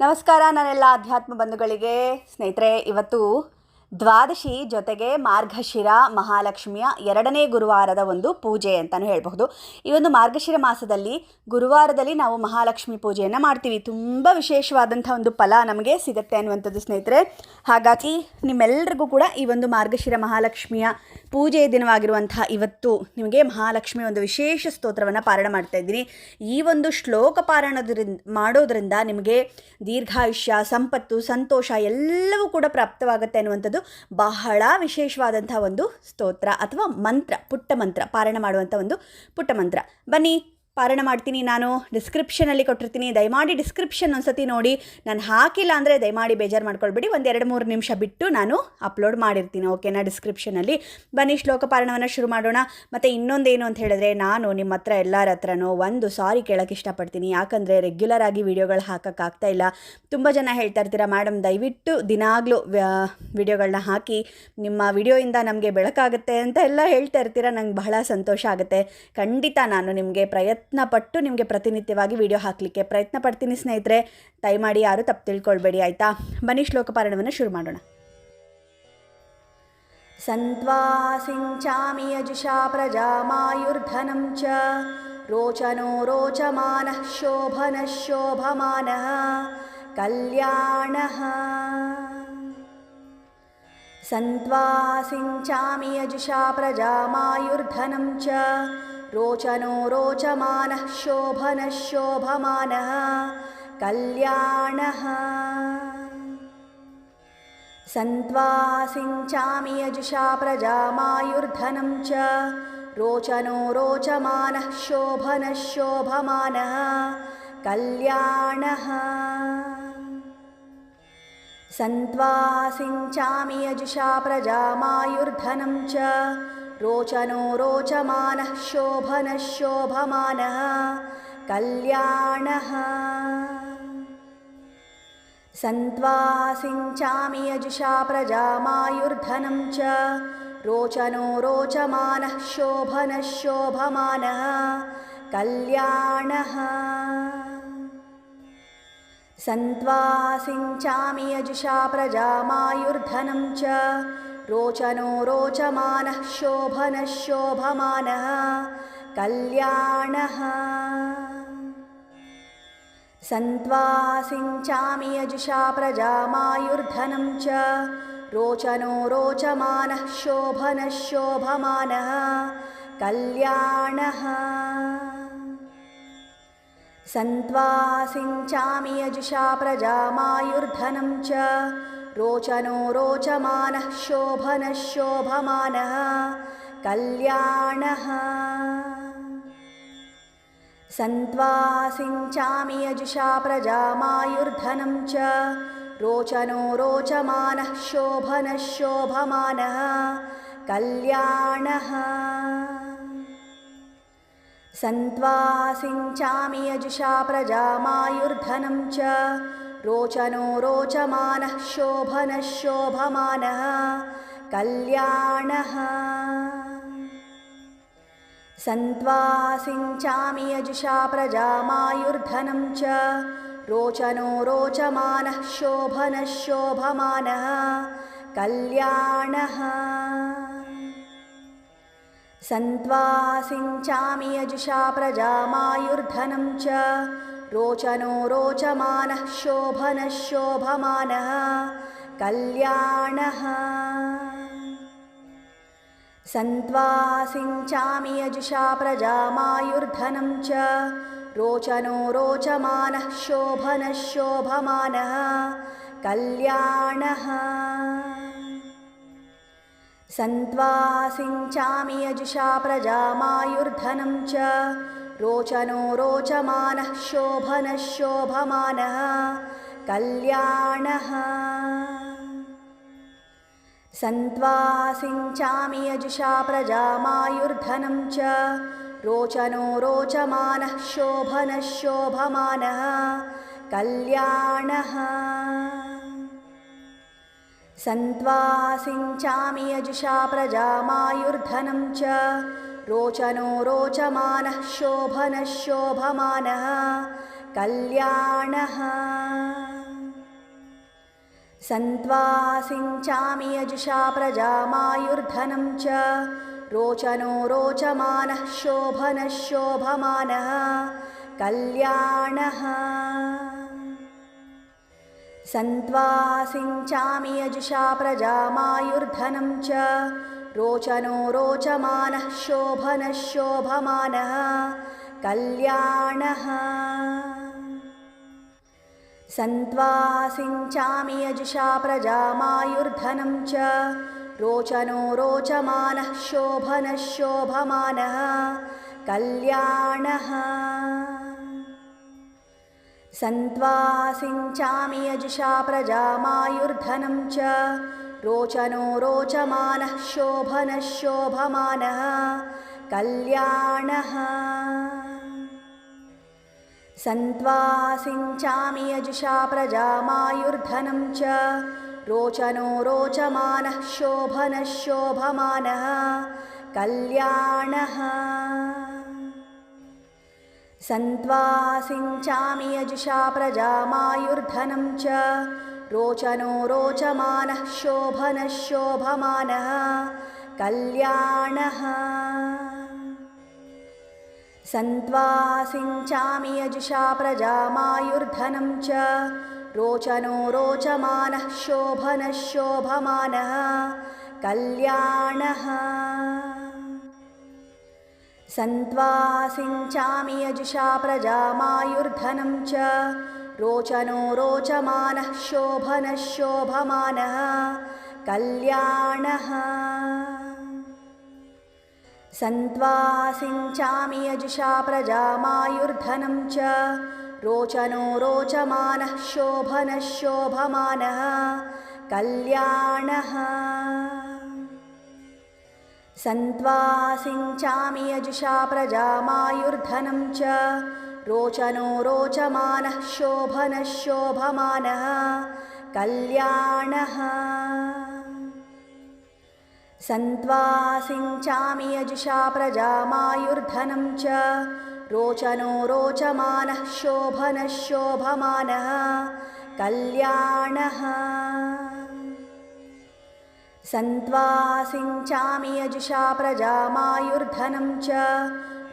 ನಮಸ್ಕಾರ ನನ್ನೆಲ್ಲ ಅಧ್ಯಾತ್ಮ ಬಂಧುಗಳಿಗೆ ಸ್ನೇಹಿತರೆ ಇವತ್ತು ದ್ವಾದಶಿ ಜೊತೆಗೆ ಮಾರ್ಗಶಿರ ಮಹಾಲಕ್ಷ್ಮಿಯ ಎರಡನೇ ಗುರುವಾರದ ಒಂದು ಪೂಜೆ ಅಂತಲೂ ಹೇಳಬಹುದು. ಈ ಒಂದು ಮಾರ್ಗಶಿರ ಮಾಸದಲ್ಲಿ ಗುರುವಾರದಲ್ಲಿ ನಾವು ಮಹಾಲಕ್ಷ್ಮಿ ಪೂಜೆಯನ್ನು ಮಾಡ್ತೀವಿ. ತುಂಬ ವಿಶೇಷವಾದಂಥ ಒಂದು ಫಲ ನಮಗೆ ಸಿಗುತ್ತೆ ಅನ್ನುವಂಥದ್ದು ಸ್ನೇಹಿತರೆ. ಹಾಗಾಗಿ ನಿಮ್ಮೆಲ್ಲರಿಗೂ ಕೂಡ ಈ ಒಂದು ಮಾರ್ಗಶಿರ ಮಹಾಲಕ್ಷ್ಮಿಯ ಪೂಜೆಯ ದಿನವಾಗಿರುವಂತಹ ಇವತ್ತು ನಿಮಗೆ ಮಹಾಲಕ್ಷ್ಮಿ ಒಂದು ವಿಶೇಷ ಸ್ತೋತ್ರವನ್ನು ಪಾರಣ ಮಾಡ್ತಾ ಇದ್ದೀನಿ. ಈ ಒಂದು ಶ್ಲೋಕ ಪಾರಾಯಣದ್ರಿಂದ ಮಾಡೋದ್ರಿಂದ ನಿಮಗೆ ದೀರ್ಘಾಯುಷ್ಯ, ಸಂಪತ್ತು, ಸಂತೋಷ ಎಲ್ಲವೂ ಕೂಡ ಪ್ರಾಪ್ತವಾಗುತ್ತೆ ಅನ್ನುವಂಥದ್ದು ಬಹಳ ವಿಶೇಷವಾದಂಥ ಒಂದು ಸ್ತೋತ್ರ ಅಥವಾ ಮಂತ್ರ ಪುಟ್ಟ ಮಂತ್ರ ಪಾರಾಯಣ ಮಾಡುವಂಥ ಒಂದು ಪುಟ್ಟ ಮಂತ್ರ. ಬನ್ನಿ ಪಾರಾಯಣ ಮಾಡ್ತೀನಿ. ನಾನು ಡಿಸ್ಕ್ರಿಪ್ಷನಲ್ಲಿ ಕೊಟ್ಟಿರ್ತೀನಿ. ದಯಮಾಡಿ ಡಿಸ್ಕ್ರಿಪ್ಷನ್ ಒಂದ್ಸತಿ ನೋಡಿ. ನಾನು ಹಾಕಿಲ್ಲ ಅಂದರೆ ದಯಮಾಡಿ ಬೇಜಾರು ಮಾಡ್ಕೊಳ್ಬೇಡಿ. ಒಂದು ಎರಡು ಮೂರು ನಿಮಿಷ ಬಿಟ್ಟು ನಾನು ಅಪ್ಲೋಡ್ ಮಾಡಿರ್ತೀನಿ. ಓಕೆನಾ ಡಿಸ್ಕ್ರಿಪ್ಷನಲ್ಲಿ ಬನ್ನಿ, ಶ್ಲೋಕ ಪಾರಣವನ್ನು ಶುರು ಮಾಡೋಣ. ಮತ್ತು ಇನ್ನೊಂದೇನು ಅಂತ ಹೇಳಿದ್ರೆ, ನಾನು ನಿಮ್ಮ ಹತ್ರ, ಎಲ್ಲರ ಹತ್ರನೂ ಒಂದು ಸಾರಿ ಕೇಳೋಕ್ಕೆ ಇಷ್ಟಪಡ್ತೀನಿ. ಯಾಕಂದರೆ ರೆಗ್ಯುಲರ್ ಆಗಿ ವಿಡಿಯೋಗಳು ಹಾಕೋಕ್ಕಾಗ್ತಾ ಇಲ್ಲ. ತುಂಬ ಜನ ಹೇಳ್ತಾ ಇರ್ತೀರಾ ಮೇಡಮ್ ದಯವಿಟ್ಟು ದಿನಾಗಲೂ ವಿಡಿಯೋಗಳನ್ನ ಹಾಕಿ. ನಿಮ್ಮ ವಿಡಿಯೋಯಿಂದ ನಮಗೆ ಬೆಳಕಾಗುತ್ತೆ ಅಂತ ಎಲ್ಲ ಹೇಳ್ತಾ ಇರ್ತೀರಾ, ನಂಗೆ ಬಹಳ ಸಂತೋಷ ಆಗುತ್ತೆ. ಖಂಡಿತ ನಾನು ನಿಮಗೆ ಪ್ರಯತ್ನ ಪಟ್ಟು ನಿಮಗೆ ಪ್ರತಿನಿತ್ಯವಾಗಿ ವಿಡಿಯೋ ಹಾಕಲಿಕ್ಕೆ ಪ್ರಯತ್ನ ಪಡ್ತೀನಿ ಸ್ನೇಹಿತರೆ ದಯಮಾಡಿ ಯಾರು ತಪ್ಪು ತಿಳ್ಕೊಳ್ಬೇಡಿ ಆಯಿತಾ ಬನ್ನಿ ಶ್ಲೋಕ ಪಾರಾಯಣವನ್ನು ಶುರು ಮಾಡೋಣ सन्त्वासिञ्चामि यजुषा प्रजामायुर्धनं च रोचनो रोचमानः शोभनः शोभमानः कल्याणः सन्त्वासिञ्चामि यजुषा प्रजामायुर्धनं च रोचनो रोचमानः शोभनः शोभमानः कल्याणः। सन्त्वासिञ्चामि यजुषा प्रजामायुर्धनं च। रोचनो रोचमानः शोभनः शोभमानः कल्याणः। सन्त्वासिञ्चामि यजुषा प्रजामायुर्धनं च रोचनो रोचमानः शोभनः शोभमानः कल्याणः। सन्त्वासिञ्चामि यजुषा प्रजामायुर्धनं च रोचनो रोचमानः शोभनः शोभमानः कल्याणः। सन्त्वासिञ्चामि यजुषा प्रजामायुर्धनं च रोचनो रोचमानः शोभनः शोभमानः कल्याणः। सन्त्वासिञ्चामि यजुषा प्रजामायुर्धनं च रोचनो रोचमानः शोभनः शोभमानः कल्याणः। सन्त्वासिञ्चामि यजुषा प्रजामायुर्धनं च रोचनो रोचमानः शोभनः शोभमानः कल्याणः। सन्त्वासिञ्चामि यजुषा प्रजामायुर्धनं च रोचनो रोचमानः शोभनः शोभमानः कल्याणः। सन्त्वासिञ्चामि यजुषा प्रजामायुर्धनं च रोचनो रोचमानः शोभनः शोभमानः कल्याणः। सन्त्वासिञ्चामि यजुषा प्रजामायुर्धनं च। रोचनो रोचमानः शोभनः शोभमानः कल्याणः। सन्त्वासिञ्चामि यजुषा प्रजामायुर्धनं च रोचनो रोचमानः शोभनः शोभमानः कल्याणः। सन्त्वासिञ्चामि यजुषा प्रजामायुर्धनं च रोचनो रोचमानः शोभनः शोभमानः कल्याणः। सन्त्वासिञ्चामि यजुषा प्रजामायुर्धनं च रोचनो रोचमानः शोभनः शोभमानः कल्याणः। सन्त्वासिञ्चामि यजुषा प्रजामायुर्धनं च रोचनो रोचमानः शोभनः शोभमानः कल्याणः। सन्त्वासिञ्चामि यजुषा प्रजामायुर्धनं च रोचनो रोचमानः शोभनः शोभमानः कल्याणः। सन्त्वा सिञ्चामि यजुषा प्रजामायुर्धनं च रोचनो रोचमानः शोभनः शोभमानः कल्याणः। सन्त्वा सिञ्चामि यजुषा प्रजामायुर्धनं च रोचनो रोचमानः शोभनः शोभमानः कल्याणः। सन्त्वा सिञ्चामि यजुषा प्रजामायुर्धनं च रोचनो रोचमानः शोभनः शोभमानः कल्याणः। सन्त्वा सिञ्चामि यजुषा प्रजामायुर्धनं च रोचनो रोचमानः शोभनः शोभमानः कल्याणः। सन्त्वा सिञ्चामि यजुषा प्रजामायुर्धनं च। रोचनो रोचमानः शोभनः शोभमानः कल्याणः। सन्त्वा सिञ्चामि यजुषा प्रजामायुर्धनं च रोचनो रोचमानः शोभनः शोभमानः कल्याणः। सन्त्वा सिञ्चामि यजुषा प्रजामायुर्धनं च रोचनो रोचमानः शोभनः शोभमानः कल्याणः। सन्त्वा सिञ्चामि यजुषा प्रजामायुर्धनं च रोचनो रोचमानः शोभनः शोभमानः कल्याणः। सन्त्वा सिञ्चामि यजुषा प्रजामायुर्धनं च रोचनो रोचमानः शोभनः शोभमानः कल्याणः। सन्त्वा सिञ्चामि यजुषा प्रजामायुर्धनं च रोचनो रोचमानः शोभनः शोभमानः कल्याणः। सन्त्वा सिञ्चामि यजुषा प्रजामायुर्धनं च रोचनो रोचमानः शोभनः शोभमानः कल्याणः। सन्त्वा सिञ्चामि यजुषा प्रजामायुर्धनं च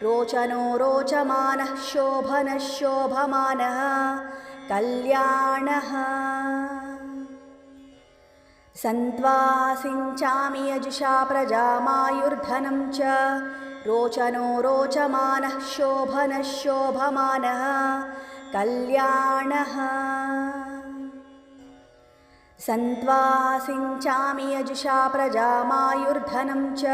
रोचनो रोचमानः शोभनः शोभमानः कल्याणः। सन्त्वा सिञ्चामि यजुषा प्रजामायुर्धनं च रोचनो रोचमानः शोभनः शोभमानः कल्याणः। सन्त्वा सिञ्चामि यजुषा प्रजामायुर्धनं च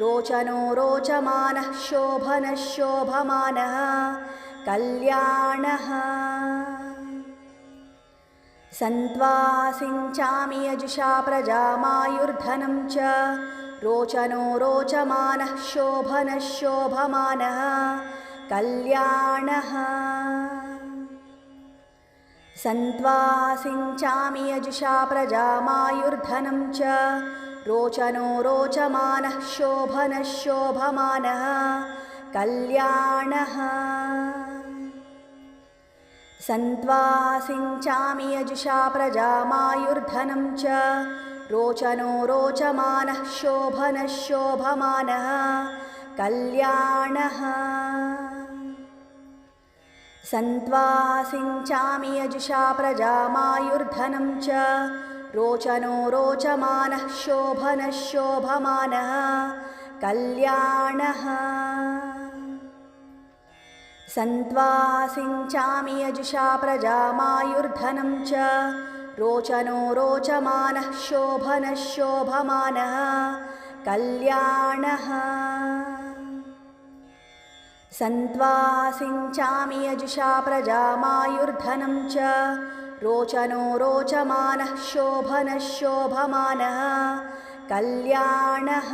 रोचनो रोचमानः शोभनः शोभमानः कल्याणः। सन्त्वा सिञ्चामि यजुषा प्रजामायुर्धनं च। रोचनो रोचमानः शोभनः शोभमानः कल्याणः। सन्त्वा सिञ्चामि यजुषा प्रजामायुर्धनं च रोचनो रोचमानः शोभनः शोभमानः कल्याणः। सन्त्वा सिञ्चामि यजुषा प्रजामायुर्धनं च। रोचनो रोचमानः शोभनः शोभमानः कल्याणः। सन्त्वा सिञ्चामि यजुषा प्रजामायुर्धनं च रोचनो रोचमानः शोभनः शोभमानः कल्याणः। सन्त्वा सिञ्चामि यजुषा प्रजामायुर्धनं च रोचनो रोचमानः शोभनः शोभमानः कल्याणः। सन्त्वा सिञ्चामि यजुषा प्रजामायुर्धनं च रोचनो रोचमानः शोभनः शोभमानः कल्याणः।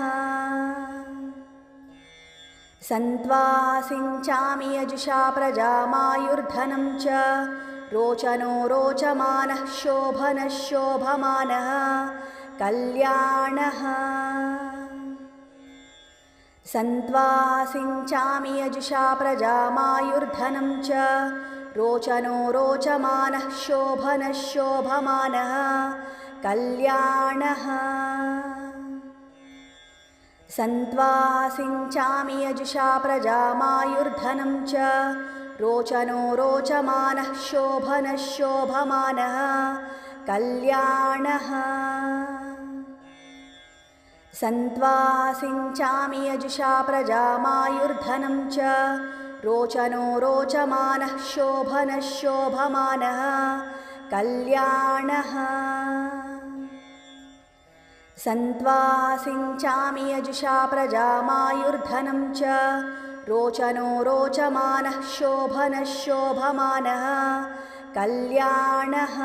सन्त्वा सिञ्चामि यजुषा प्रजामायुर्धनं च रोचनो रोचमानः शोभनः शोभमानः कल्याणः। सन्त्वा सिञ्चामि यजुषा प्रजामायुर्धनं च रोचनो रोचमानः शोभनः शोभमानः कल्याणः। सन्त्वा सिञ्चामि यजुषा प्रजामायुर्धनं च। रोचनो रोचमानः शोभनः शोभमानः कल्याणः। सन्त्वा सिञ्चामि यजुषा प्रजामायुर्धनं च रोचनो रोचमानः शोभनः शोभमानः कल्याणः। सन्त्वा सिञ्चामि यजुषा प्रजामायुर्धनं च रोचनो रोचमानः शोभनः शोभमानः कल्याणः।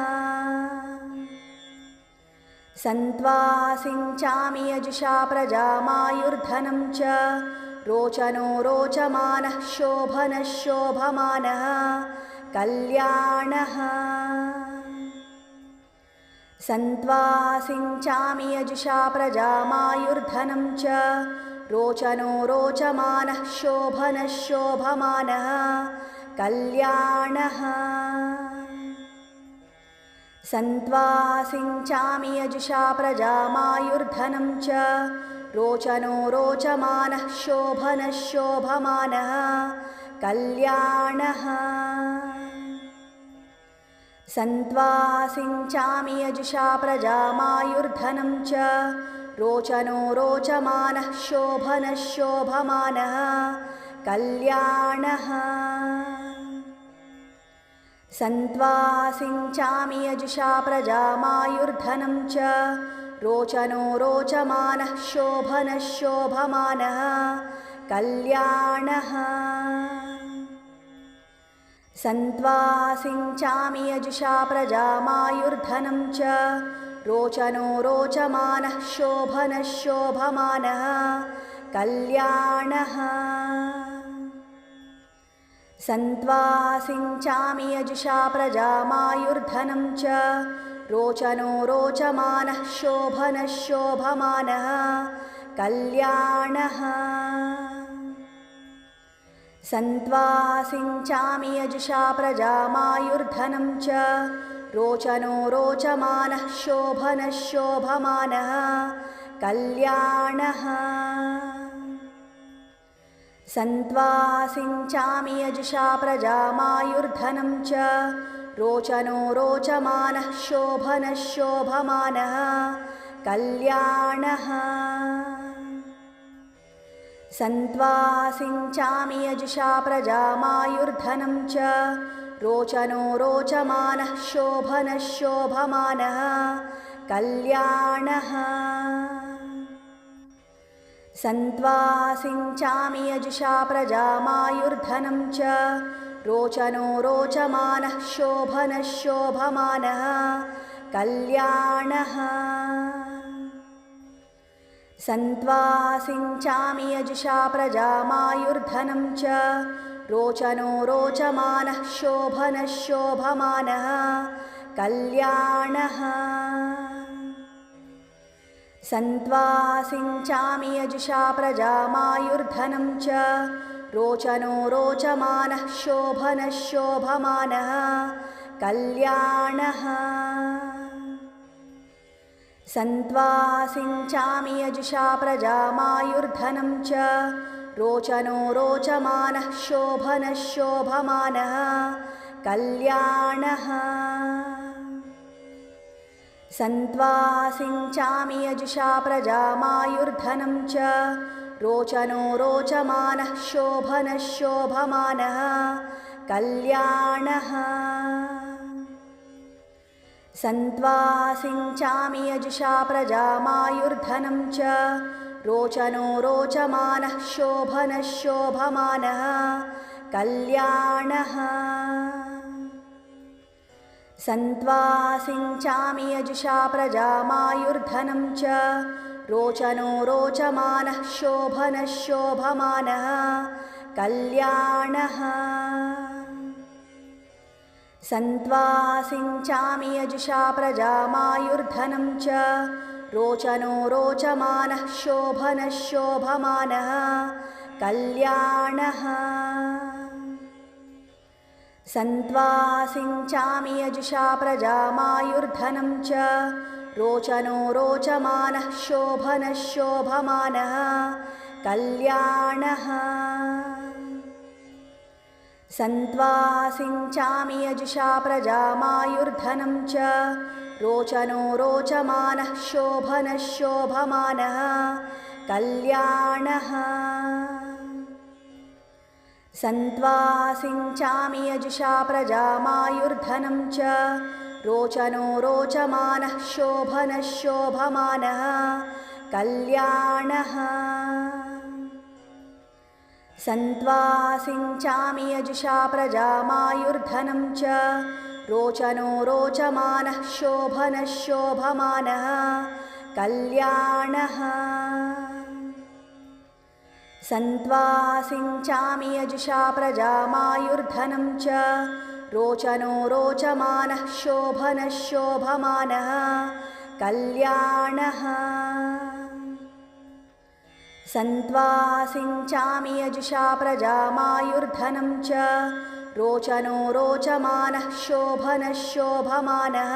सन्त्वा सिञ्चामि यजुषा प्रजामायुर्धनं च रोचनो रोचमानः शोभनः शोभमानः कल्याणः। सन्त्वा सिञ्चामि यजुषा प्रजामायुर्धनं च रोचनो रोचमानः शोभनः शोभमानः कल्याणः। सन्त्वा सिञ्चामि यजुषा प्रजामायुर्धनं च रोचनो रोचमानः शोभनः शोभमानः कल्याणः। सन्त्वा सिञ्चामि यजुषा प्रजामायुर्धनं च रोचनो रोचमानः शोभनः शोभमानः कल्याणः। सन्त्वा सिञ्चामि यजुषा प्रजामायुर्धनं च रोचनो रोचमानः शोभनः शोभमानः कल्याणः। सन्त्वा सिञ्चामि यजुषा प्रजामायुर्धनं च। रोचनो रोचमानः शोभनः शोभमानः कल्याणः। सन्त्वा सिञ्चामि यजुषा प्रजामायुर्धनं च रोचनो रोचमानः शोभनः शोभमानः कल्याणः। सन्त्वा सिञ्चामि यजुषा प्रजामायुर्धनं च। रोचनो रोचमानः शोभनः शोभमानः कल्याणः। सन्त्वा सिञ्चामि यजुषा प्रजामायुर्धनं च रोचनो रोचमानः शोभनः शोभमानः कल्याणः। सन्त्वा सिञ्चामि यजुषा प्रजामायुर्धनं च रोचनो रोचमानः शोभनः शोभमानः कल्याणः। सन्त्वा सिञ्चामि यजुषा प्रजामायुर्धनं च रोचनो रोचमानः शोभनः शोभमानः कल्याणः। सन्त्वा सिञ्चामि यजुषा प्रजामायुर्धनं च रोचनो रोचमानः शोभनः शोभमानः कल्याणः। सन्त्वा सिञ्चामि यजुषा प्रजामायुर्धनं च रोचनो रोचमानः शोभनः शोभमानः कल्याणः। सन्त्वा सिञ्चामि यजुषा प्रजामायुर्धनं च। रोचनो रोचमानः शोभनः शोभमानः कल्याणः। सन्त्वा सिञ्चामि यजुषा प्रजामायुर्धनं च रोचनो रोचमानः शोभनः शोभमानः कल्याणः। सन्त्वा सिञ्चामि यजुषा प्रजामायुर्धनं च। रोचनो रोचमानः शोभनः शोभमानः कल्याणः। सन्त्वा सिञ्चामि यजुषा प्रजामायुर्धनं च रोचनो रोचमानः शोभनः शोभमानः कल्याणः। सन्त्वा सिञ्चामि यजुषा प्रजामायुर्धनं च रोचनो रोचमानः शोभनः शोभमानः कल्याणः। सन्त्वा सिञ्चामि यजुषा प्रजामायुर्धनं च रोचनो रोचमानः शोभनः शोभमानः कल्याणः। सन्त्वा सिञ्चामि यजुषा प्रजामायुर्धनं च रोचनो रोचमानः शोभनः शोभमानः कल्याणः। सन्त्वा सिञ्चामि यजुषा प्रजामायुर्धनं च रोचनो रोचमानः शोभनः शोभमानः कल्याणः। सन्त्वा सिञ्चामि यजुषा प्रजामायुर्धनं च रोचनो रोचमानः शोभनः शोभमानः कल्याणः। सन्त्वा सिञ्चामि यजुषा प्रजामायुर्धनं च रोचनो रोचमानः शोभनः शोभमानः कल्याणः। सन्त्वा सिञ्चामि यजुषा प्रजामायुर्धनं च रोचनो रोचमानः शोभनः शोभमानः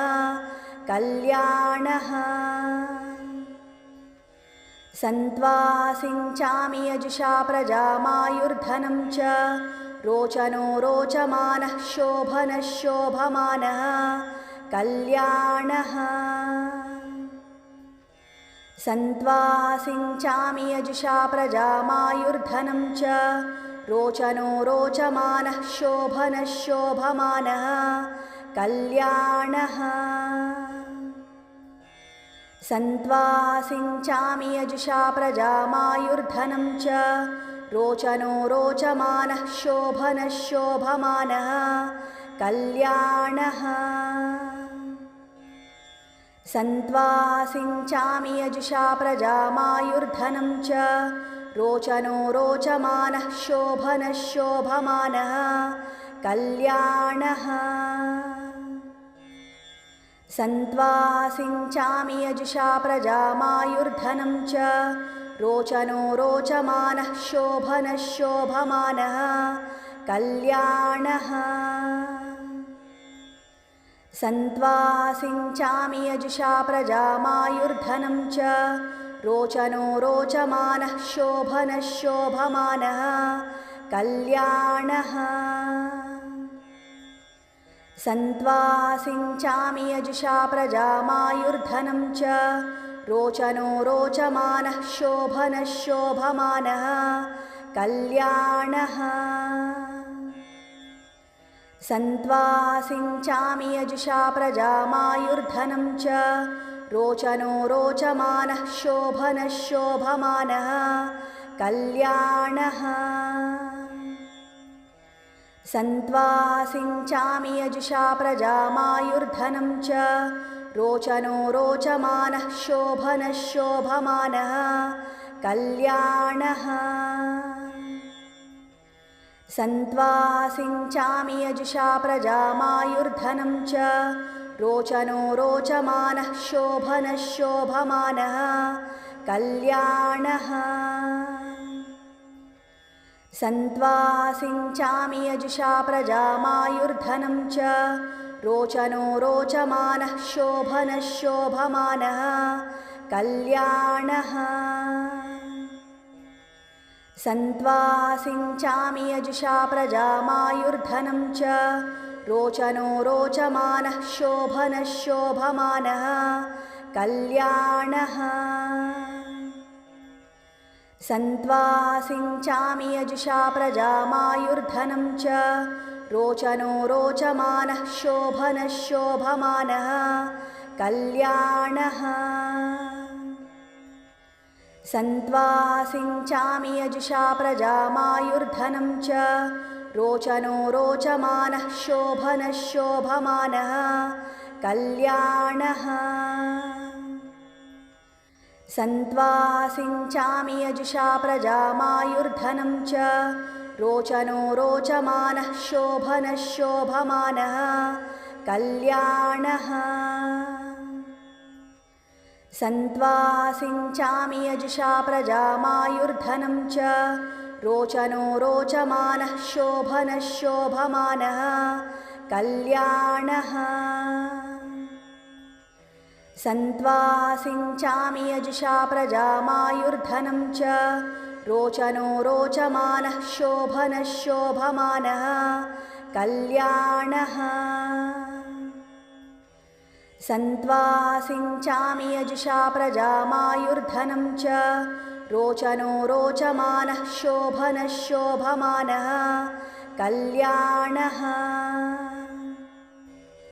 कल्याणः। सन्त्वा सिञ्चामि यजुषा प्रजामायुर्धनं च रोचनो रोचमानः शोभनः शोभमानः कल्याणः। सन्त्वा सिञ्चामि यजुषा प्रजामायुर्धनं च। रोचनो रोचमानः शोभनः शोभमानः कल्याणः। सन्त्वा सिञ्चामि यजुषा प्रजामायुर्धनं च रोचनो रोचमानः शोभनः शोभमानः कल्याणः। सन्त्वा सिञ्चामि यजुषा प्रजामायुर्धनं च रोचनो रोचमानः शोभनः शोभमानः कल्याणः। सन्त्वा सिञ्चामि यजुषा प्रजामायुर्धनं च रोचनो रोचमानः शोभनः शोभमानः कल्याणः। सन्त्वा सिञ्चामि यजुषा प्रजामायुर्धनं च रोचनो रोचमानः शोभनः शोभमानः कल्याणः। सन्त्वा सिञ्चामि यजुषा प्रजामायुर्धनं च रोचनो रोचमानः शोभनः शोभमानः कल्याणः। सन्त्वा सिञ्चामि यजुषा प्रजामायुर्धनं च रोचनो रोचमानः शोभनः शोभमानः कल्याणः। सन्त्वा सिञ्चामि यजुषा प्रजामायुर्धनं च रोचनो रोचमानः शोभनः शोभमानः कल्याणः। सन्त्वा सिञ्चामि यजुषा प्रजामायुर्धनं च। रोचनो रोचमानः शोभनः शोभमानः कल्याणः। सन्त्वा सिञ्चामि यजुषा प्रजामायुर्धनं च रोचनो रोचमानः शोभनः शोभमानः कल्याणः। सन्त्वा सिञ्चामि यजुषा प्रजामायुर्धनं च रोचनो रोचमानः शोभनः शोभमानः कल्याणः। सन्त्वा सिञ्चामि यजुषा प्रजामायुर्धनं च रोचनो रोचमानः शोभनः शोभमानः कल्याणः। सन्त्वा सिञ्चामि यजुषा प्रजामायुर्धनं च रोचनो रोचमानः शोभनः शोभमानः कल्याणः। सन्त्वा सिञ्चामि यजुषा प्रजामायुर्धनं च रोचनो रोचमानः शोभनः शोभमानः कल्याणः। सन्त्वा सिञ्चामि यजुषा प्रजामायुर्धनं च रोचनो रोचमानः शोभनः शोभमानः कल्याणः। सन्त्वा सिञ्चामि यजुषा प्रजामायुर्धनं च रोचनो रोचमानः शोभनः शोभमानः कल्याणः। सन्त्वा सिञ्चामि यजुषा प्रजामायुर्धनं च। रोचनो रोचमानः शोभनः शोभमानः कल्याणः